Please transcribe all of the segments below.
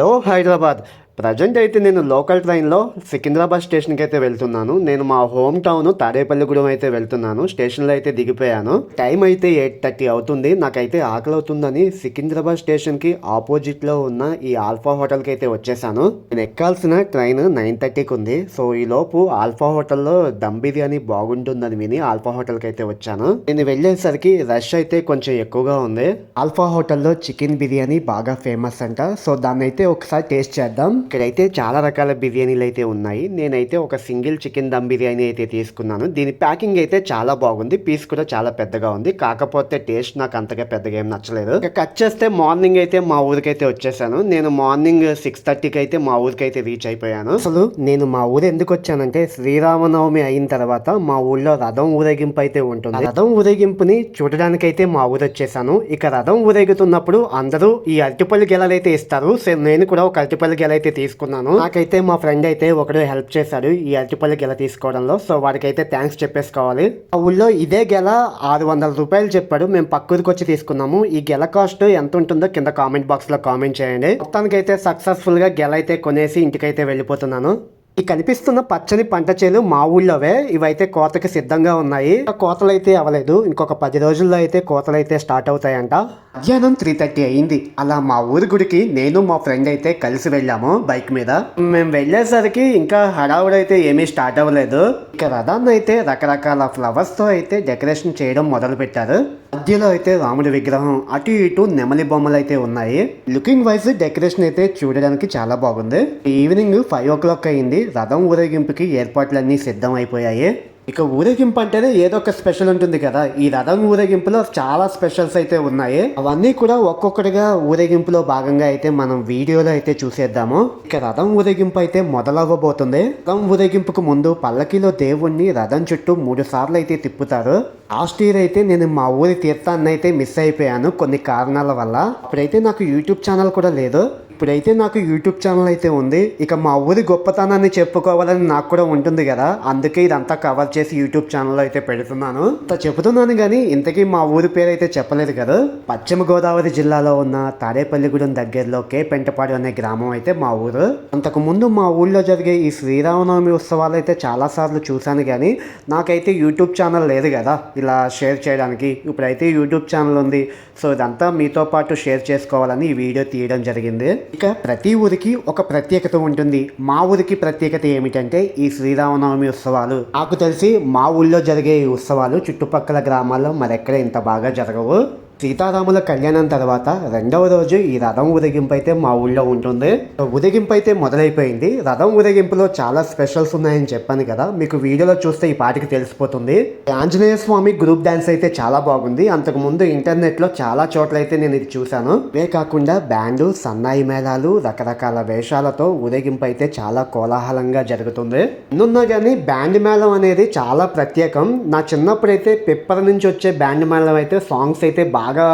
hello Hyderabad present అయితే నేను local ట్రైన్లో సికింద్రాబాద్ స్టేషన్కి అయితే వెళ్తున్నాను. నేను మా హోమ్ టౌన్ తాడేపల్లిగూడెం అయితే వెళ్తున్నాను. స్టేషన్లో అయితే దిగిపోయాను. టైం అయితే ఎయిట్ థర్టీ అవుతుంది. నాకైతే ఆకలి అవుతుందని సికింద్రాబాద్ స్టేషన్కి ఆపోజిట్లో ఉన్న ఈ ఆల్ఫా హోటల్కి అయితే వచ్చేసాను. నేను ఎక్కాల్సిన ట్రైన్ నైన్ థర్టీకి ఉంది. సో ఈ లోపు ఆల్ఫా హోటల్లో దమ్ బిర్యానీ బాగుంటుందని విని ఆల్ఫా హోటల్కి అయితే వచ్చాను. నేను వెళ్ళేసరికి రష్ అయితే కొంచెం ఎక్కువగా ఉంది. ఆల్ఫా హోటల్లో చికెన్ బిర్యానీ బాగా ఫేమస్ అంట. సో దాన్ని అయితే ఒకసారి టేస్ట్ చేద్దాం. ఇక్కడైతే చాలా రకాల బిర్యానీలు అయితే ఉన్నాయి. నేనైతే ఒక సింగిల్ చికెన్ దమ్ బిర్యానీ అయితే తీసుకున్నాను. దీని ప్యాకింగ్ అయితే చాలా బాగుంది. పీస్ కూడా చాలా పెద్దగా ఉంది. కాకపోతే టేస్ట్ నాకు అంతగా పెద్దగా ఏం నచ్చలేదు. ఇక కట్ చేస్తే మార్నింగ్ అయితే మా ఊరికైతే వచ్చేసాను. నేను మార్నింగ్ సిక్స్ థర్టీకి అయితే మా ఊరికైతే రీచ్ అయిపోయాను. అసలు నేను మా ఊరు ఎందుకు వచ్చానంటే శ్రీరామనవమి అయిన తర్వాత మా ఊళ్ళో రథం ఊరేగింపు అయితే ఉంటుంది. రథం ఊరేగింపుని చూడడానికైతే మా ఊరు వచ్చేసాను. ఇక రథం ఊరేగుతున్నప్పుడు అందరూ ఈ అరటిపల్లి గెలలైతే ఇస్తారు. సో నేను కూడా ఒక అరటిపల్లి గెల అయితే తీసుకున్నాను. నాకైతే మా ఫ్రెండ్ అయితే ఒకడు హెల్ప్ చేశాడు ఈ అరటిపల్లి గెల తీసుకోవడంలో. సో వాడికైతే థ్యాంక్స్ చెప్పేసుకోవాలి. ఆ ఊళ్ళో ఇదే గెల ఆరు వందల రూపాయలు చెప్పాడు. మేము పక్కూరికి వచ్చి తీసుకున్నాము. ఈ గెల కాస్ట్ ఎంత ఉంటుందో కింద కామెంట్ బాక్స్లో కామెంట్ చేయండి. మొత్తానికైతే సక్సెస్ఫుల్గా గెల అయితే కొనేసి ఇంటికైతే వెళ్ళిపోతున్నాను. ఈ కనిపిస్తున్న పచ్చని పంట చేలు మా ఊళ్ళోవే. ఇవైతే కోతకి సిద్ధంగా ఉన్నాయి. కోతలు అయితే అవ్వలేదు. ఇంకొక పది రోజుల్లో అయితే కోతలు అయితే స్టార్ట్ అవుతాయంట. మధ్యాహ్నం త్రీ థర్టీ అయింది. అలా మా ఊరి గుడికి నేను మా ఫ్రెండ్ అయితే కలిసి వెళ్ళాము బైక్ మీద. మేము వెళ్ళేసరికి ఇంకా హడావుడైతే ఏమీ స్టార్ట్ అవ్వలేదు. ఇక రథాన్ని అయితే రకరకాల ఫ్లవర్స్తో అయితే డెకరేషన్ చేయడం మొదలు పెట్టారు మధ్యలో అయితే రాముడి విగ్రహం అటు ఇటు నెమలి బొమ్మలు అయితే ఉన్నాయి. లుకింగ్ వైజ్ డెకరేషన్ అయితే చూడడానికి చాలా బాగుంది. ఈవినింగ్ ఫైవ్ ఓ క్లాక్ అయింది. రథం ఊరేగింపుకి ఏర్పాట్లన్నీ సిద్ధం అయిపోయాయి. ఇక ఊరేగింపు అంటేనే ఏదో ఒక స్పెషల్ ఉంటుంది కదా. ఈ రథం ఊరేగింపులో చాలా స్పెషల్స్ అయితే ఉన్నాయి. అవన్నీ కూడా ఒక్కొక్కటిగా ఊరేగింపులో భాగంగా అయితే మనం వీడియోలో అయితే చూసేద్దాము. ఇక రథం ఊరేగింపు అయితే మొదలవ్వబోతుంది. రథం ఊరేగింపుకు ముందు పల్లకిలో దేవుణ్ణి రథం చుట్టూ మూడు సార్లు అయితే తిప్పుతారు. లాస్ట్ ఇయర్ అయితే నేను మా ఊరి తీర్థాన్ని అయితే మిస్ అయిపోయాను కొన్ని కారణాల వల్ల. అప్పుడైతే నాకు యూట్యూబ్ ఛానల్ కూడా లేదు. ఇప్పుడైతే నాకు యూట్యూబ్ ఛానల్ అయితే ఉంది. ఇక మా ఊరి గొప్పతనాన్ని చెప్పుకోవాలని నాకు కూడా ఉంటుంది కదా. అందుకే ఇదంతా కవర్ చేసి యూట్యూబ్ ఛానల్లో అయితే పెడుతున్నాను. చెబుతున్నాను కానీ ఇంతకీ మా ఊరి పేరు అయితే చెప్పలేదు కదా. పశ్చిమ గోదావరి జిల్లాలో ఉన్న తాడేపల్లిగూడెం దగ్గరలో కే పెంటపాడు అనే గ్రామం అయితే మా ఊరు. అంతకుముందు మా ఊళ్ళో జరిగే ఈ శ్రీరామనవమి ఉత్సవాలు అయితే చాలా సార్లు చూశాను కానీ నాకైతే యూట్యూబ్ ఛానల్ లేదు కదా. ఇలా షేర్ చేయడానికి ఇప్పుడైతే యూట్యూబ్ ఛానల్ ఉంది. సో ఇదంతా మీతో పాటు షేర్ చేసుకోవాలని ఈ వీడియో తీయడం జరిగింది. ఇక ప్రతి ఊరికి ఒక ప్రత్యేకత ఉంటుంది. మా ఊరికి ప్రత్యేకత ఏమిటంటే ఈ శ్రీరామనవమి ఉత్సవాలు. నాకు తెలిసి మా ఊళ్ళో జరిగే ఈ ఉత్సవాలు చుట్టుపక్కల గ్రామాల్లో మరెక్కడ ఇంత బాగా జరగవు. సీతారాముల కళ్యాణం తర్వాత రెండవ రోజు ఈ రథం ఊరేగింపు అయితే మా ఊళ్ళో ఉంటుంది. ఊరేగింపు అయితే మొదలైపోయింది. రథం ఊరేగింపులో చాలా స్పెషల్స్ ఉన్నాయని చెప్పాను కదా. మీకు వీడియోలో చూస్తే ఈ పాటికి తెలిసిపోతుంది. ఆంజనేయ స్వామి గ్రూప్ డాన్స్ అయితే చాలా బాగుంది. అంతకు ముందు ఇంటర్నెట్లో చాలా చోట్ల అయితే నేను ఇది చూశాను. ఇవే కాకుండా బ్యాండు సన్నాయి మేళాలు రకరకాల వేషాలతో ఊరేగింపు అయితే చాలా కోలాహలంగా జరుగుతుంది. ఎన్నున్నా కానీ బ్యాండ్ మేళం అనేది చాలా ప్రత్యేకం. నా చిన్నప్పుడైతే పిప్పర్ నుంచి వచ్చే బ్యాండ్ మేళం అయితే సాంగ్స్ అయితే బాగా బాగా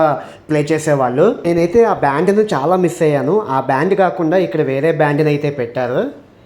ప్లే చేసేవాళ్ళు. నేనైతే ఆ బ్యాండ్ను చాలా మిస్ అయ్యాను. ఆ బ్యాండ్ కాకుండా ఇక్కడ వేరే బ్యాండ్ని అయితే పెట్టారు.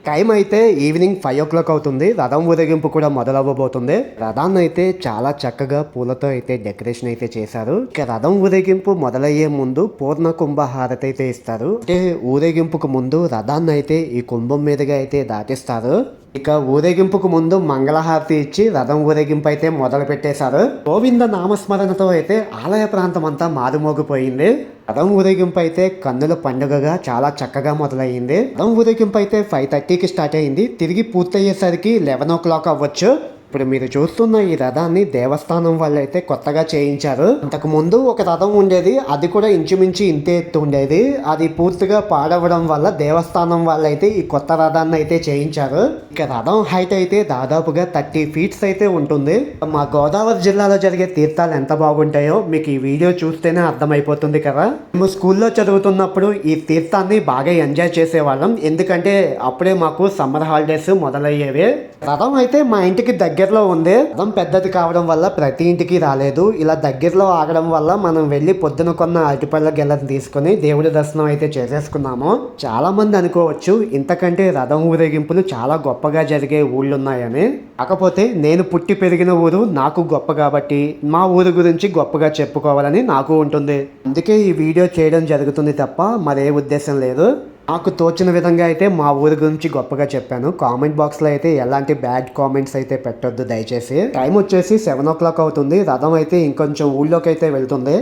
టైం అయితే ఈవినింగ్ ఫైవ్ ఓ క్లాక్ అవుతుంది. రథం ఊరేగింపు కూడా మొదలవ్వబోతుంది. రథాన్ని అయితే చాలా చక్కగా పూలతో అయితే డెకరేషన్ అయితే చేశారు. ఇక రథం ఊరేగింపు మొదలయ్యే ముందు పూర్ణ కుంభ హారతి అయితే ఇస్తారు. అంటే ఊరేగింపుకు ముందు రథాన్ని అయితే ఈ కుంభం మీదుగా అయితే దాటిస్తారు. ఇక ఊరేగింపుకు ముందు మంగళహారతి ఇచ్చి రథం ఊరేగింపు అయితే మొదలు పెట్టేశారు గోవింద నామస్మరణతో అయితే ఆలయ ప్రాంతం అంతా మారుమోగిపోయింది. రథం ఊరేగింపు అయితే కన్నుల పండుగగా చాలా చక్కగా మొదలయ్యింది. రథం ఊరేగింపు అయితే ఫైవ్ థర్టీకి స్టార్ట్ అయింది. తిరిగి పూర్తయ్యేసరికి లెవెన్ ఓ క్లాక్ అవ్వచ్చు. ఇప్పుడు మీరు చూస్తున్న ఈ రథాన్ని దేవస్థానం వాళ్ళు అయితే కొత్తగా చేయించారు. అంతకు ముందు ఒక రథం ఉండేది అది కూడా ఇంచుమించు ఇంతే ఎత్తు ఉండేది. అది పూర్తిగా పాడవడం వల్ల దేవస్థానం వాళ్ళు అయితే ఈ కొత్త రథాన్ని అయితే చేయించారు. ఇక రథం హైట్ అయితే దాదాపుగా థర్టీ ఫీట్స్ అయితే ఉంటుంది. మా గోదావరి జిల్లాలో జరిగే తీర్థాలు ఎంత బాగుంటాయో మీకు ఈ వీడియో చూస్తేనే అర్థమైపోతుంది కదా. మేము స్కూల్లో చదువుతున్నప్పుడు ఈ తీర్థాన్ని బాగా ఎంజాయ్ చేసేవాళ్ళం. ఎందుకంటే అప్పుడే మాకు సమ్మర్ హాలిడేస్ మొదలయ్యేవి. రథం అయితే మా ఇంటికి దగ్గర దగ్గరలో ఉంది. రథం పెద్దది కావడం వల్ల ప్రతి ఇంటికి రాలేదు. ఇలా దగ్గరలో ఆగడం వల్ల మనం వెళ్ళి పొద్దున కొన్న అరటిపళ్ళ గెల్లని తీసుకుని దేవుడి దర్శనం అయితే చేసేసుకున్నాము. చాలా మంది అనుకోవచ్చు ఇంతకంటే రథం ఊరేగింపులు చాలా గొప్పగా జరిగే ఊళ్ళు ఉన్నాయని కాకపోతే నేను పుట్టి పెరిగిన ఊరు నాకు గొప్ప కాబట్టి మా ఊరు గురించి గొప్పగా చెప్పుకోవాలని నాకు ఉంటుంది. అందుకే ఈ వీడియో చేయడం జరుగుతుంది తప్ప మరే ఉద్దేశం లేదు. నాకు తోచిన విధంగా అయితే మా ఊరి గురించి గొప్పగా చెప్పాను. కామెంట్ బాక్స్లో అయితే ఎలాంటి బ్యాడ్ కామెంట్స్ అయితే పెట్టొద్దు దయచేసి. టైం వచ్చేసి సెవెన్ ఓ క్లాక్ అవుతుంది. రథం అయితే ఇంకొంచెం ఊళ్ళోకి అయితే వెళ్తుంది.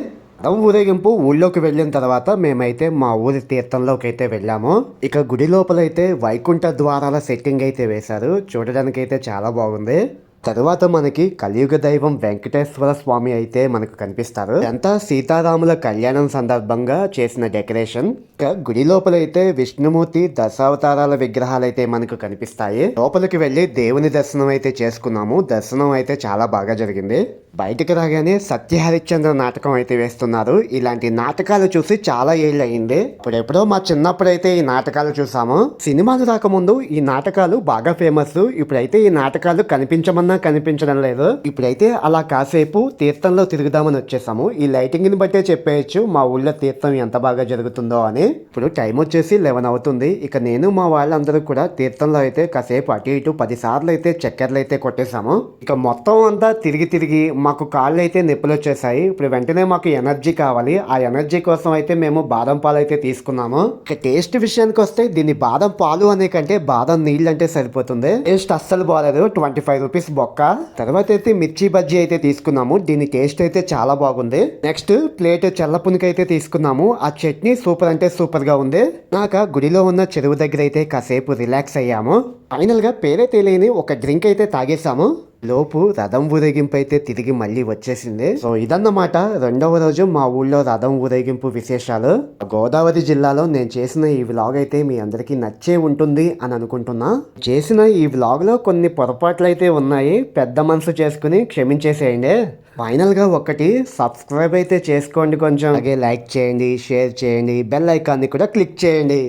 రథం ఊరేగింపు ఊళ్ళోకి వెళ్ళిన తర్వాత మేమైతే మా ఊరి తీర్థంలోకి అయితే వెళ్ళాము. ఇక గుడి లోపల అయితే వైకుంఠ ద్వారాల సెట్టింగ్ అయితే వేశారు. చూడడానికి అయితే చాలా బాగుంది. తరువాత మనకి కలియుగ దైవం వెంకటేశ్వర స్వామి అయితే మనకు కనిపిస్తారు. అంతా సీతారాముల కళ్యాణం సందర్భంగా చేసిన డెకరేషన్. ఇంకా గుడి లోపల అయితే విష్ణుమూర్తి దశావతారాల విగ్రహాలు అయితే మనకు కనిపిస్తాయి. లోపలికి వెళ్ళి దేవుని దర్శనం అయితే చేసుకున్నాము. దర్శనం అయితే చాలా బాగా జరిగింది. బయటకు రాగానే సత్య హరిశ్చంద్ర నాటకం అయితే వేస్తున్నారు. ఇలాంటి నాటకాలు చూసి చాలా ఏళ్ళు అయింది ఇప్పుడెప్పుడో మా చిన్నప్పుడు అయితే ఈ నాటకాలు చూసాము. సినిమాలు రాకముందు ఈ నాటకాలు బాగా ఫేమస్. ఇప్పుడైతే ఈ నాటకాలు కనిపించమన్నా కనిపించడం లేదు. ఇప్పుడైతే అలా కాసేపు తీర్థంలో తిరుగుదామని వచ్చేసాము. ఈ లైటింగ్ని బట్టే చెప్పేయచ్చు మా ఊళ్ళో తీర్థం ఎంత బాగా జరుగుతుందో అని. ఇప్పుడు టైం వచ్చేసి లెవెన్ అవుతుంది. ఇక నేను మా వాళ్ళందరూ కూడా తీర్థంలో అయితే కాసేపు అటు ఇటు పది సార్లు అయితే చక్కెరలు అయితే కొట్టేశాము ఇక మొత్తం అంతా తిరిగి తిరిగి మాకు కాళ్ళు అయితే నొప్పులు వచ్చేసాయి ఇప్పుడు వెంటనే మాకు ఎనర్జీ కావాలి. ఆ ఎనర్జీ కోసం అయితే మేము బాదం పాలు అయితే తీసుకున్నాము. ఇక టేస్ట్ విషయానికి వస్తే దీన్ని బాదం పాలు అనే కంటే బాదం నీళ్ళు అంటే సరిపోతుంది. టేస్ట్ అస్సలు బాగాలేదు ట్వంటీ ఫైవ్ రూపీస్ బొక్క. తర్వాత అయితే మిర్చి బజ్జీ అయితే తీసుకున్నాము. దీని టేస్ట్ అయితే చాలా బాగుంది. నెక్స్ట్ ప్లేట్ చల్లపునికి అయితే తీసుకున్నాము. ఆ చట్నీ సూపర్ అంటే సూపర్గా ఉంది. నాక గుడిలో ఉన్న చెరువు దగ్గర అయితే కాసేపు రిలాక్స్ అయ్యాము. ఫైనల్గా పేరే తెలియని ఒక డ్రింక్ అయితే తాగేసాము లోపు రథం ఊరేగింపు అయితే తిరిగి మళ్ళీ వచ్చేసింది. సో ఇదన్నమాట రెండవ రోజు మా ఊళ్ళో రథం ఊరేగింపు విశేషాలు. గోదావరి జిల్లాలో నేను చేసిన ఈ వ్లాగ్ అయితే మీ అందరికీ నచ్చే ఉంటుంది అని అనుకుంటున్నా. చేసిన ఈ వ్లాగ్లో కొన్ని పొరపాట్లు అయితే ఉన్నాయి. పెద్ద మనసు చేసుకుని క్షమించేసేయండి. ఫైనల్గా ఒకటి సబ్స్క్రైబ్ అయితే చేసుకోండి కొంచెం. అలాగే లైక్ చేయండి షేర్ చేయండి బెల్ ఐకాన్ని కూడా క్లిక్ చేయండి.